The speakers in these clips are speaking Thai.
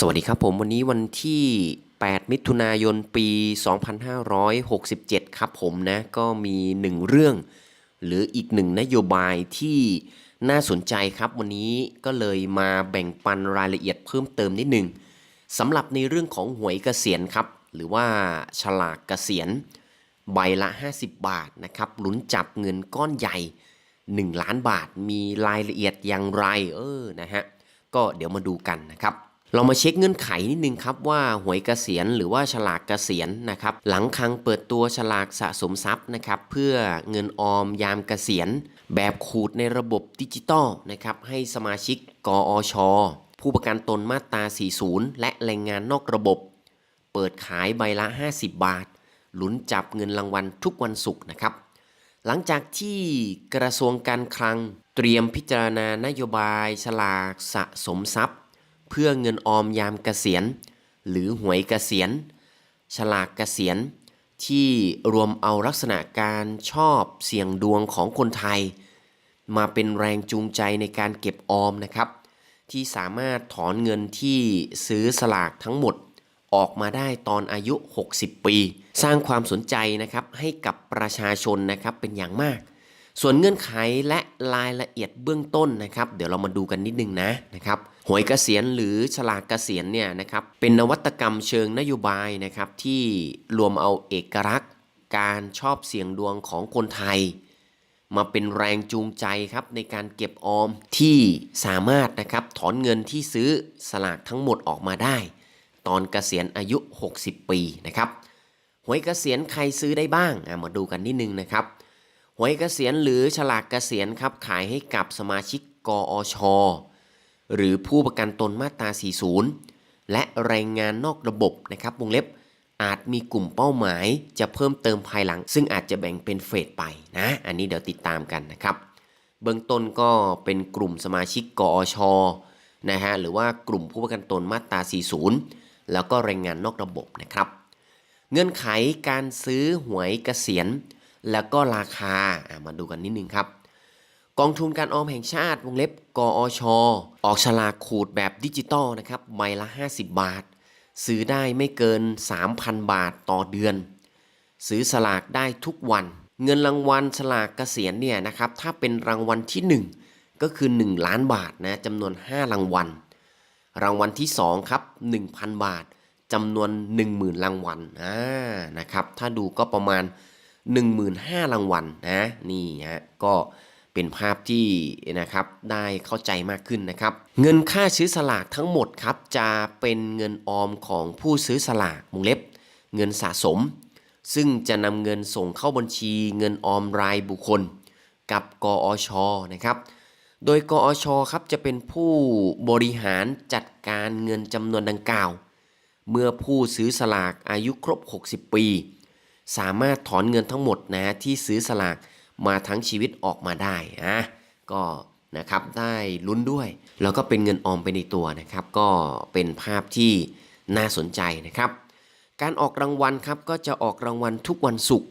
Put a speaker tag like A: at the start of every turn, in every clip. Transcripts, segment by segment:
A: สวัสดีครับผมวันนี้วันที่ 8 มิถุนายนปี 2567 ครับผมนะก็มีหนึ่งเรื่อง หรืออีกหนึ่งนโยบายที่น่าสนใจครับวันนี้ก็เลยมาแบ่งปันรายละเอียดเพิ่มเติมนิดหนึ่งสำหรับในเรื่องของหวยเกษียณครับ หรือว่าฉลากเกษียณใบละ 50 บาทนะครับลุ้นจับเงินก้อนใหญ่ 1 ล้านบาทมีรายละเอียดอย่างไรเออนะฮะก็เดี๋ยวมาดูกันนะครับ เรามาเช็คเงื่อนไขนิดนึงครับว่าหวยเกษียณหรือว่าฉลากเกษียณนะครับหลังคังเปิดตัวฉลากสะสมทรัพย์นะครับเพื่อเงินออมยามเกษียณ แบบขูดในระบบดิจิตอลนะครับให้สมาชิกกอชผู้ประกันตนมาตรา 40 และแรงงานนอกระบบ เปิดขายใบละ 50 บาท หลุนจับเงินรางวัลทุกวันศุกร์นะครับหลังจากที่กระทรวงการคลัง เตรียมพิจารณานโยบายฉลากสะสมทรัพย์ เพื่อเงินออมยามเกษียณ หรือหวยเกษียณ ฉลากเกษียณ ที่รวมเอาลักษณะการชอบเสี่ยงดวงของคนไทย มาเป็นแรงจูงใจในการเก็บออมนะครับ ที่สามารถถอนเงินที่ซื้อสลากทั้งหมดออกมาได้ตอนอายุ 60 ปี สร้างความสนใจนะครับให้กับประชาชนนะครับเป็นอย่างมาก ส่วนเงื่อนไขและรายละเอียดเบื้องต้นนะครับ เดี๋ยวเรามาดูกันนิดนึงนะนะครับ หวยเกษียณหรือฉลากเกษียณเนี่ยนะครับเป็นนวัตกรรมเชิงนโยบายนะครับที่รวมเอาเอกลักษณ์ การชอบเสี่ยงดวงของคนไทย มาเป็นแรงจูงใจครับในการเก็บออมที่สามารถนะครับถอนเงินที่ซื้อสลากทั้งหมดออกมาได้ ตอนเกษียณอายุ 60 ปีนะครับหวยเกษียณใครซื้อได้บ้างมาดูกันนิดนึงนะครับหวยเกษียณหรือฉลากเกษียณครับขายให้กับสมาชิกกอช หรือผู้ประกันตนมาตรา 40 และแรงงานนอกระบบนะครับวงเล็บอาจมีกลุ่มเป้าหมายจะเพิ่มเติมภายหลัง ซึ่งอาจจะแบ่งเป็นเฟสไปนะ อันนี้เดี๋ยวติดตามกันนะครับ เบื้องต้นก็เป็นกลุ่มสมาชิกกอชนะฮะหรือว่ากลุ่มผู้ประกันตนมาตรา 40 แล้วก็แรงงานนอกระบบนะครับ เงื่อนไขการซื้อหวยเกษียณ แล้วก็ราคามาดูกันนิดนึงครับ กองทุนการออมแห่งชาติวงเล็บกอชออกฉลากขูดแบบดิจิตอลนะครับใบละ 50 บาท ซื้อได้ไม่เกิน 3,000 บาทต่อเดือน ซื้อสลากได้ทุกวัน เงินรางวัลฉลากเกษียณเนี่ยนะครับถ้าเป็นรางวัลที่ 1 ก็คือ 1 ล้านบาทนะจำนวน 5 รางวัล รางวัลที่2ครับ1,000 บาทจำนวน 10,000 รางวัลอ่านะครับถ้าดูก็ประมาณ 15,000 รางวัลนะนี่ฮะก็ เป็นภาพที่นะครับได้เข้าใจมากขึ้นนะครับ เงินค่าซื้อสลากทั้งหมดครับจะเป็นเงินออมของผู้ซื้อสลากวงเล็บ เงินสะสม ซึ่งจะนำเงินส่งเข้าบัญชี เงินออมรายบุคคล กับกอชนะครับโดยกอชครับจะเป็นผู้บริหารจัดการเงินจำนวนดังกล่าว เมื่อผู้ซื้อสลากอายุครบ 60 ปี สามารถถอนเงินทั้งหมดนะที่ซื้อสลาก มาทั้งชีวิตออกมาได้อะก็นะครับได้ลุ้นด้วย แล้วก็เป็นเงินออมไปในตัวนะครับ ก็เป็นภาพที่น่าสนใจนะครับ การออกรางวัลครับก็จะออกรางวัลทุกวันศุกร์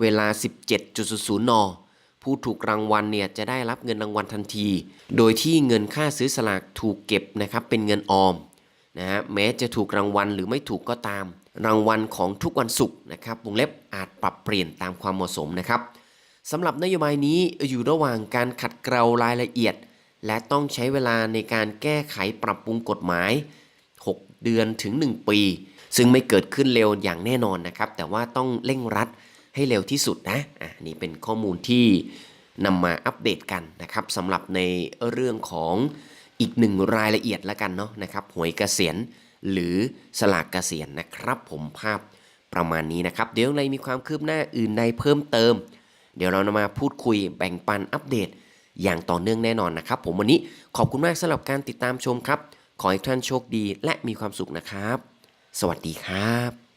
A: เวลา 17.00นผู้ถูกรางวัลเนี่ยจะได้รับเงินรางวัลทันที โดยที่เงินค่าซื้อสลากถูกเก็บนะครับเป็นเงินออมนะฮะแม้จะถูกรางวัลหรือไม่ถูกก็ตาม รางวัลของทุกวันศุกร์นะครับวงเล็บอาจปรับเปลี่ยนตามความเหมาะสมนะครับ สำหรับนโยบายนี้อยู่ระหว่างการขัดเกลารายละเอียด และต้องใช้เวลาในการแก้ไขปรับปรุงกฎหมาย 6 เดือนถึง 1 ปี ซึ่งไม่เกิดขึ้นเร็วอย่างแน่นอนนะครับ แต่ว่าต้องเร่งรัดให้เร็วที่สุดนะอะนี่เป็นข้อมูลที่นำมาอัปเดตกันนะครับสำหรับในเรื่องของอีกหนึ่งรายละเอียดแล้วกันเนาะนะครับหวยเกษียณหรือสลากเกษียณนะครับ ผมภาพประมาณนี้นะครับ เดี๋ยวในมีความคืบหน้าอื่นใดเพิ่มเติม เดี๋ยวเรานำมาพูดคุยแบ่งปันอัปเดต อย่างต่อเนื่องแน่นอนนะครับ ผมวันนี้ขอบคุณมากสำหรับการติดตามชมครับ ขอให้ท่านโชคดีและมีความสุขนะครับ สวัสดีครับ